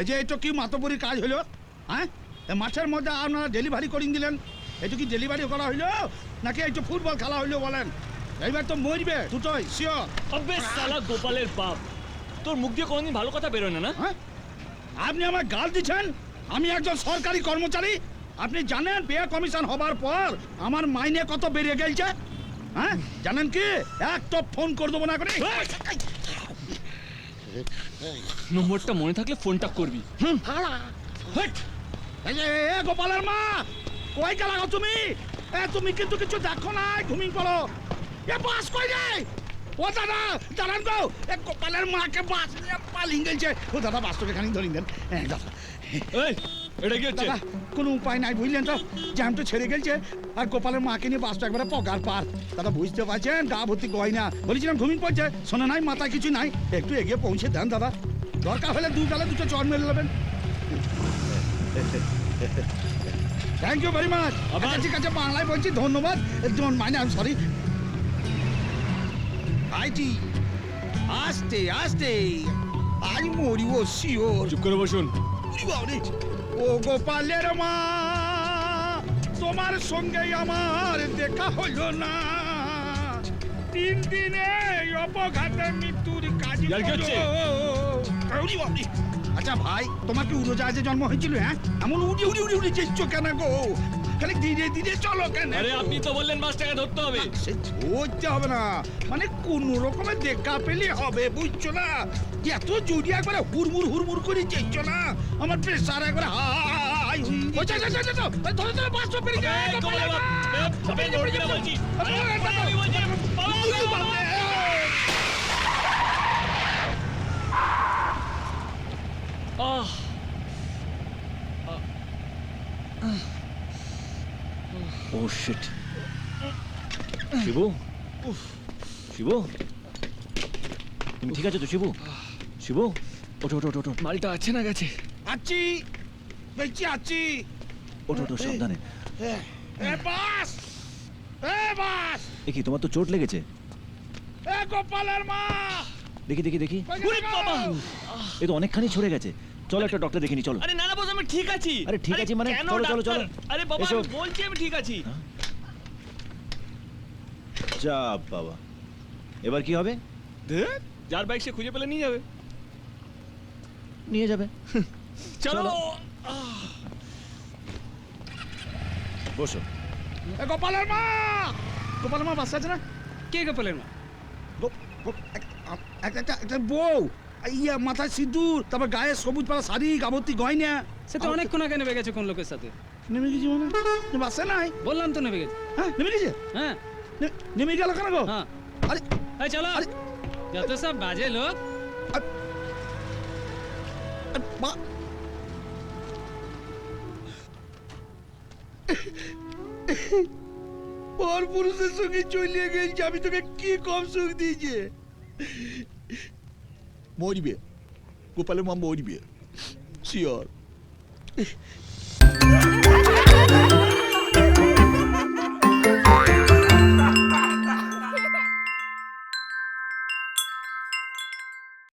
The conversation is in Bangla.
এই যে এটা কি মাতবরি কাজ হলো হ্যাঁ মাঠের মধ্যে আপনারা ডেলিভারি করিয়ে দিলেন। এটা কি ডেলিভারি করা হইল? নাকি একটু ফুটবল খেলা হইল বলেন? এইবার তো মরবে দুটোই শিওর আবে সালা গোপালের বাপ। তোর মুখ দিয়ে কোনোদিন ভালো কথা বেরোয় না না? হ্যাঁ? আপনি আমার গাল দিচ্ছেন? আমি একজন সরকারি কর্মচারী। আপনি জানেন পে কমিশন হবার পর আমার মাইনে কত বেড়ে গেছে হ্যাঁ? জানেন কি? এক তো ফোন করে দেবো না করে। নম্বরটা মনে থাকলে ফোনটা করবি। হুম? হেট! এ গোপালের মা! কই গেলা তুমি? এ তুমি কিন্তু কিছু দেখো না ঘুমিং পড়ো। এ বাস কই যায় ও দাদা দাঁড়ান গো। এ গোপালের মাকে বাস নিয়ে পালিং গেছে। ও দাদা বাস তোকে খানি ধরিন দেন। দাদা। এই এটা কি হচ্ছে? কোনো উপায় নাই বুঝলেন তো? জ্যাম তো ছেড়ে গেছে আর গোপালের মাকে নিয়ে বাসটা একবারে পগার পার। দাদা বুঝতে পারছেন? গা ভর্তি গয়না বলেছিলাম ঘুমিয়ে পড়ছে। শোনা নাই মাথা কিছু নাই। একটু এগিয়ে পৌঁছে দেন দাদা। দরকার হলে দু গালে দুটো চর মেরে নেবেন। থ্যাংক ইউ ভেরি মাচ আবার? ঠিক আছে বাংলায় বলছি ধন্যবাদ। মাইন্ড আই সরি আইটি আস্তে আস্তে। আই মরিব শিওর। চুপ করে বসুন! ও গোপালের মা তোমার সঙ্গে আমার দেখা হইল না। তিন দিনে অপঘাতে মৃত্যুর কাজ? আচ্ছা ভাই তোমার কি উড়োজাহাজে জন্ম হয়েছিল হ্যাঁ? এমন উড়ি উড়ি উড়ি উড়ি চেষ্ট কেন গো? খালি ধীরে ধীরে চলো কেন আরে আপনি তো বললেন মাছটাকে ধরতে হবে সে ধরতে হবে না মানে কোন রকমের দেখা পেলে হবে বুঝছ না এত জড়ি একবারে হুড়মুড় হুড়মুড় করে যাচ্ছ না আমার প্রেসার একবারে হাই ও যা যা যা যা যা, ধরে ধরে বাস পেরে যা বলছি। আমি বলছি, ah oh shit Shibu Shibu তুমি ঠিক আছে তো শিবু শিবু ওঠো ওঠো ওঠো ওঠো। মালটা আছে না গেছে। আছি বেঁচে আছি ওঠো ওঠো সাবধানে। এ বাস! এ বাস! এ কি তোমার তো চোট লেগেছে? এ গোপালের মা! দেখি দেখি দেখি। তো অনেকখানি ছড়ে গেছে। চলো একটা ডক্টর দেখিনি চলো। আরে না না বস আমি ঠিক আছি। আরে ঠিক আছি মানে? কেন চলো, চলো, ডাক্তার? চলো। আরে বাবা এসো। আমি বলছি আমি ঠিক আছি। যা বাবা। এবার কি হবে? ধুর, যার বাইক সে খুঁজে পেলে নিয়ে যাবে। নিয়ে যাবে। চলো। চলো। বসো। এ গোপালের মা! গোপালের মা বাসা আছে না? কে গোপালের মা? একটা একটা বউ। ইয়া মাথায় সিঁদুর তারপর গায়ে সবুজ পাড়া শাড়ি গাবতী গয়না। সে তো অনেকক্ষণ আগে নেমে গেছে কোন লোকের সাথে। নেমে গেছি মানে? বাসে নাই? বললাম তো নেমে গেছে। হ্যাঁ নেমে গেছে? হ্যাঁ। নেমে গেল কেন গো? হ্যাঁ। আরে এই চলো। আরে। যত সব বাজে লোক। পর পুরুষের সঙ্গে চলিয়ে গেছি আমি তোকে কি কম সুখ দিয়েছে? মরিবে গোপালের মা মরিবে শিওর